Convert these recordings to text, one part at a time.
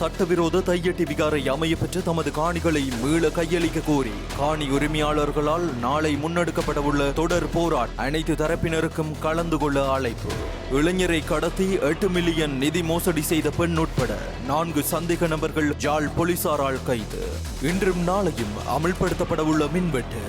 சட்டவிரோத தையட்டி விகாரை அமைய தமது காணிகளை மீள கையளிக்க கோரி காணி உரிமையாளர்களால் நாளை முன்னெடுக்கப்படவுள்ள தொடர் போராட் அனைத்து தரப்பினருக்கும் கலந்து கொள்ள அழைப்பு. இளைஞரை கடத்தி எட்டு மில்லியன் நிதி மோசடி செய்த பெண் உட்பட நான்கு சந்தேக நபர்கள் ஜாழ் போலீசாரால் கைது. இன்றும் நாளையும் அமல்படுத்தப்படவுள்ள மின்வெட்டு.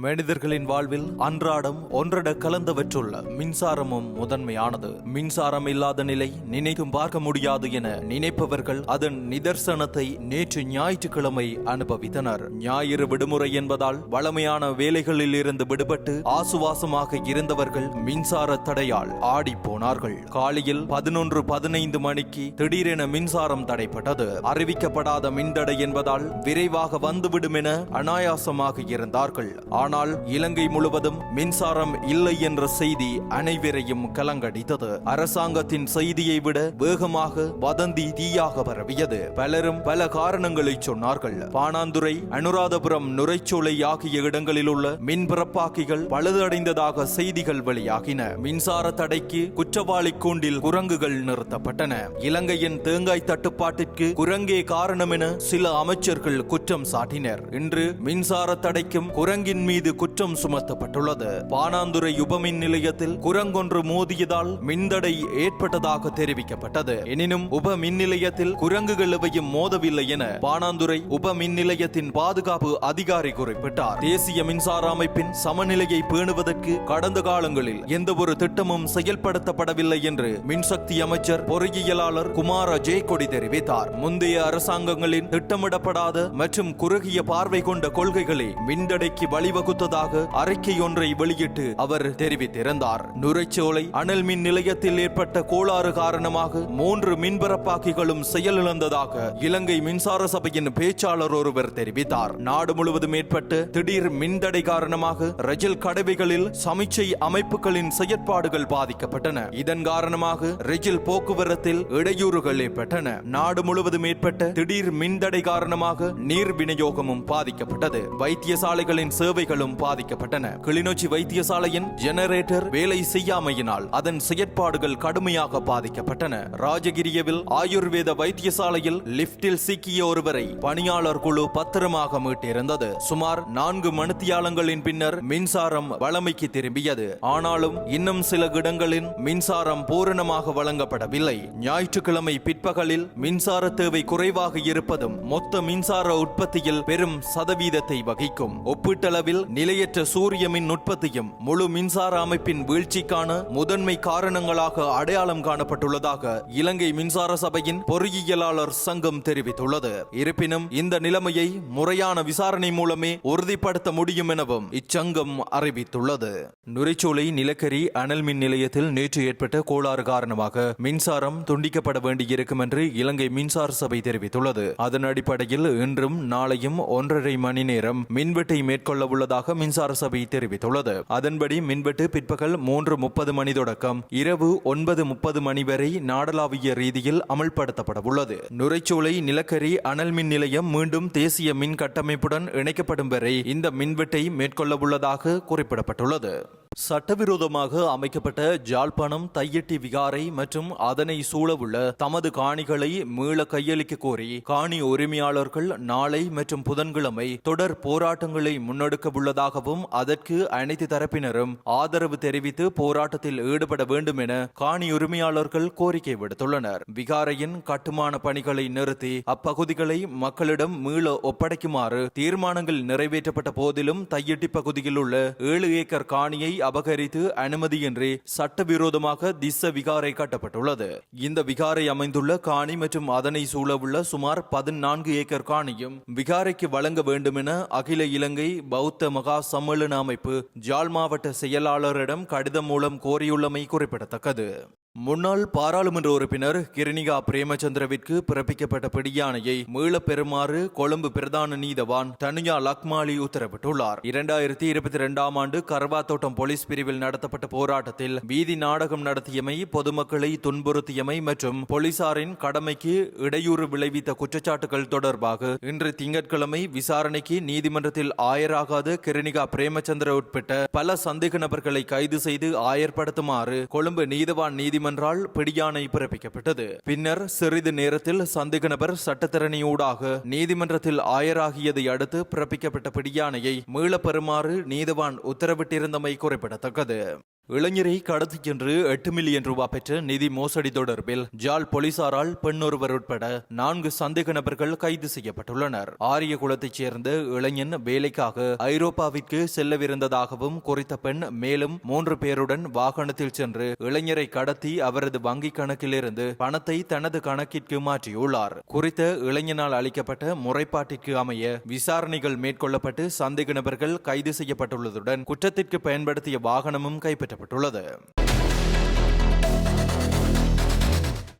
மனிதர்களின் வாழ்வில் அன்றாடம் ஒன்றட கலந்தவற்றுள்ள மின்சாரமும் முதன்மையானது. மின்சாரம் இல்லாத நிலை நினைக்கும் பார்க்க முடியாது என நினைப்பவர்கள் அதன் நிதர்சனத்தை நேற்று ஞாயிற்றுக்கிழமை அனுபவித்தனர். ஞாயிறு விடுமுறை என்பதால் வளமையான வேலைகளில் இருந்து விடுபட்டு ஆசுவாசமாக இருந்தவர்கள் மின்சார தடையால் ஆடி போனார்கள். காலையில் பதினொன்று பதினைந்து மணிக்கு திடீரென மின்சாரம் தடைப்பட்டது. அறிவிக்கப்படாத மின்தடை என்பதால் விரைவாக வந்துவிடும் என அனாயாசமாக இருந்தார்கள். ஆனால் இலங்கை முழுவதும் மின்சாரம் இல்லை என்ற செய்தி அனைவரையும் கலங்கடித்தது. அரசாங்கத்தின் செய்தியை விட வேகமாக வதந்தி தீயாக பரவியது. பலரும் பல காரணங்களை சொன்னார்கள். பாணாந்துரை அனுராதபுரம் நுரைச்சோலை ஆகிய இடங்களில் உள்ள மின்பிறப்பாக்கிகள் பழுதடைந்ததாக செய்திகள் வெளியாகின. மின்சார தடைக்கு குற்றவாளி கூண்டில் குரங்குகள் நிறுத்தப்பட்டன. இலங்கையின் தேங்காய் தட்டுப்பாட்டிற்கு குரங்கே காரணம் என சில அமைச்சர்கள் குற்றம் சாட்டினர். இன்று மின்சார தடைக்கும் குரங்கின் மீது குற்றம் சுமத்தப்பட்டுள்ளது. பானாந்துறை உபமின் நிலையத்தில் குரங்கொன்று மோதியதால் மின்தடை ஏற்பட்டதாக தெரிவிக்கப்பட்டது. எனினும் உப மின் நிலையத்தில் குரங்குகள் எவையும் மோதவில்லை என பானாந்துறை உப மின் நிலையத்தின் பாதுகாப்பு அதிகாரி குறிப்பிட்டார். தேசிய மின்சார அமைப்பின் சமநிலையை பேணுவதற்கு கடந்த காலங்களில் எந்த ஒரு திட்டமும் செயல்படுத்தப்படவில்லை என்று மின்சக்தி அமைச்சர் பொறியியலாளர் குமார ஜெயக்கொடி தெரிவித்தார். முந்தைய அரசாங்கங்களின் திட்டமிடப்படாத மற்றும் குறுகிய பார்வை கொண்ட கொள்கைகளே மின்தடைக்கு வழி வழிவகுத்ததாக அறிக்கை ஒன்றை வெளியிட்டு அவர் தெரிவித்திருந்தார். நுரைச்சோலை அனல் மின் நிலையத்தில் ஏற்பட்ட கோளாறு காரணமாக மூன்று மின்பரப்பாக்கிகளும் செயலிழந்ததாக இலங்கை மின்சார சபையின் பேச்சாளர் ஒருவர் தெரிவித்தார். நாடு முழுவதும் ஏற்பட்ட திடீர் மின்தடை காரணமாக ரஜில் கடவைகளில் சமிச்சை அமைப்புகளின் செயற்பாடுகள் பாதிக்கப்பட்டன. இதன் காரணமாக ரெஜில் போக்குவரத்தில் இடையூறுகள் ஏற்பட்டன. நாடு முழுவதும் ஏற்பட்ட திடீர் மின்தடை காரணமாக நீர் விநியோகமும் பாதிக்கப்பட்டது. வைத்தியசாலைகளின் சேவை சேவைகளும் பாதிக்கப்பட்டன. கிளிநொச்சி வைத்தியசாலையின் ஜெனரேட்டர் வேலை செய்யாமையினால் அதன் செயற்பாடுகள் கடுமையாக பாதிக்கப்பட்டன. ராஜகிரியவில் ஆயுர்வேத வைத்தியசாலையில் லிப்டில் சிக்கிய ஒருவரை பணியாளர் குழு பத்திரமாக மீட்டிருந்தது. சுமார் நான்கு மணித்தியாலங்களின் பின்னர் மின்சாரம் வளமைக்கு திரும்பியது. ஆனாலும் இன்னும் சில இடங்களில் மின்சாரம் பூரணமாக வழங்கப்படவில்லை. ஞாயிற்றுக்கிழமை பிற்பகலில் மின்சார தேவை குறைவாக இருப்பதும் மொத்த மின்சார உற்பத்தியில் பெரும் சதவீதத்தை வகிக்கும். ஒப்பீட்டளவில் நிலையற்ற சூரிய மின் உற்பத்தியும் முழு மின்சார அமைப்பின் வீழ்ச்சிக்கான முதன்மை காரணங்களாக அடையாளம் காணப்பட்டுள்ளதாக இலங்கை மின்சார சபையின் பொறியியலாளர் சங்கம் தெரிவித்துள்ளது. இருப்பினும் இந்த நிலைமையை முறையான விசாரணை மூலமே உறுதிப்படுத்த முடியும் எனவும் இச்சங்கம் அறிவித்துள்ளது. நுரைச்சோலை நிலக்கரி அனல் மின் நிலையத்தில் நேற்று ஏற்பட்ட கோளாறு காரணமாக மின்சாரம் துண்டிக்கப்பட வேண்டியிருக்கும் என்று இலங்கை மின்சார சபை தெரிவித்துள்ளது. அதன் அடிப்படையில் இன்றும் நாளையும் ஒன்றரை மணி நேரம் மின்வெட்டை மேற்கொள்ள உள்ளதாக மின்சார சபை தெரிவித்துள்ளது. அதன்படி மின்வெட்டு பிற்பகல் மூன்று முப்பது மணி தொடக்கம் இரவு ஒன்பது முப்பது மணி வரை நாடளாவிய ரீதியில் அமல்படுத்தப்பட உள்ளது நுரைச்சோலை நிலக்கரி அனல் மின் நிலையம் மீண்டும் தேசிய மின் கட்டமைப்புடன் இணைக்கப்படும் வரை இந்த மின்வெட்டை மேற்கொள்ள உள்ளதாக குறிப்பிடப்பட்டுள்ளது. சட்டவிரோதமாக அமைக்கப்பட்ட ஜாழ்ப்பாணம் தையட்டி விகாரை மற்றும் அதனை சூழவுள்ள தமது காணிகளை மீள கையளிக்க கோரி காணி உரிமையாளர்கள் நாளை மற்றும் புதன்கிழமை தொடர் போராட்டங்களை முன்னெடுக்க உள்ளதாகவும் அதற்கு அனைத்து தரப்பினரும் ஆதரவு தெரிவித்து போராட்டத்தில் ஈடுபட வேண்டும் என காணி உரிமையாளர்கள் கோரிக்கை விடுத்துள்ளனர். விகாரையின் கட்டுமான பணிகளை நிறுத்தி அப்பகுதிகளை மக்களிடம் மீள ஒப்படைக்குமாறு தீர்மானங்கள் நிறைவேற்றப்பட்ட போதிலும் தையட்டி பகுதியில் உள்ள ஏழு ஏக்கர் காணியை அபகரித்து அனுமதியின்றி சட்டவிரோதமாக திஸ்ஸ விகாரை கட்டப்பட்டுள்ளது. இந்த விகாரை அமைந்துள்ள காணி மற்றும் அதனை சூழவுள்ள சுமார் பதினான்கு ஏக்கர் காணியும் விகாரைக்கு வழங்க வேண்டும் என அகில இலங்கை பௌத்த மகா சம்மேளன அமைப்பு ஜாழ் மாவட்ட செயலாளரிடம் கடிதம் மூலம் கோரியுள்ளமை குறிப்பிடத்தக்கது. முன்னாள் பாராளுமன்ற உறுப்பினர் கிருணிகா பிரேமச்சந்திரவிற்கு பிறப்பிக்கப்பட்ட பிடியாணையை மீளப் பெறுமாறு கொழும்பு பிரதான நீதவான் தனுயா லக்மாலி உத்தரவிட்டுள்ளார். இரண்டாயிரத்தி இருபத்தி இரண்டாம் ஆண்டு கர்வாத்தோட்டம் போலீஸ் பிரிவில் நடத்தப்பட்ட போராட்டத்தில் வீதி நாடகம் நடத்தியமை பொதுமக்களை துன்புறுத்தியமை மற்றும் போலீசாரின் கடமைக்கு இடையூறு விளைவித்த குற்றச்சாட்டுகள் தொடர்பாக இன்று திங்கட்கிழமை விசாரணைக்கு நீதிமன்றத்தில் ஆயராகாத கிருணிகா பிரேமச்சந்திர உட்பட்ட பல சந்தேக நபர்களை கைது செய்து ஆயர்படுத்துமாறு கொழும்பு நீதவான் நீதிமன்றால் பிடியாணை பிறப்பிக்கப்பட்டது. பின்னர் சிறிது நேரத்தில் சந்தேக நபர் சட்டத்திறனையூடாக நீதிமன்றத்தில் ஆயராகியதை அடுத்து பிறப்பிக்கப்பட்ட பிடியாணையை மீளப் பெறுமாறு நீதவான் உத்தரவிட்டிருந்தமை குறிப்பிடத்தக்கது. இளைஞரை கடத்திச் சென்று எட்டு மில்லியன் ரூபாய் பெற்ற நிதி மோசடி தொடர்பில் ஜாழ் போலீசாரால் பெண்ணொருவர் உட்பட நான்கு சந்தேக நபர்கள் கைது செய்யப்பட்டுள்ளனர். ஆரியகுளத்தைச் சேர்ந்த இளைஞன் வேலைக்காக ஐரோப்பாவிற்கு செல்லவிருந்ததாகவும் குறித்த பெண் மேலும் மூன்று பேருடன் வாகனத்தில் சென்று இளைஞரை கடத்தி அவரது வங்கிக் கணக்கிலிருந்து பணத்தை தனது கணக்கிற்கு மாற்றியுள்ளார். குறித்த இளைஞனால் அளிக்கப்பட்ட முறைப்பாட்டிற்கு அமைய விசாரணைகள் மேற்கொள்ளப்பட்டு சந்தேக நபர்கள் கைது செய்யப்பட்டுள்ளதுடன் குற்றத்திற்கு பயன்படுத்திய வாகனமும் கைப்பற்றப்பட்டுள்ளது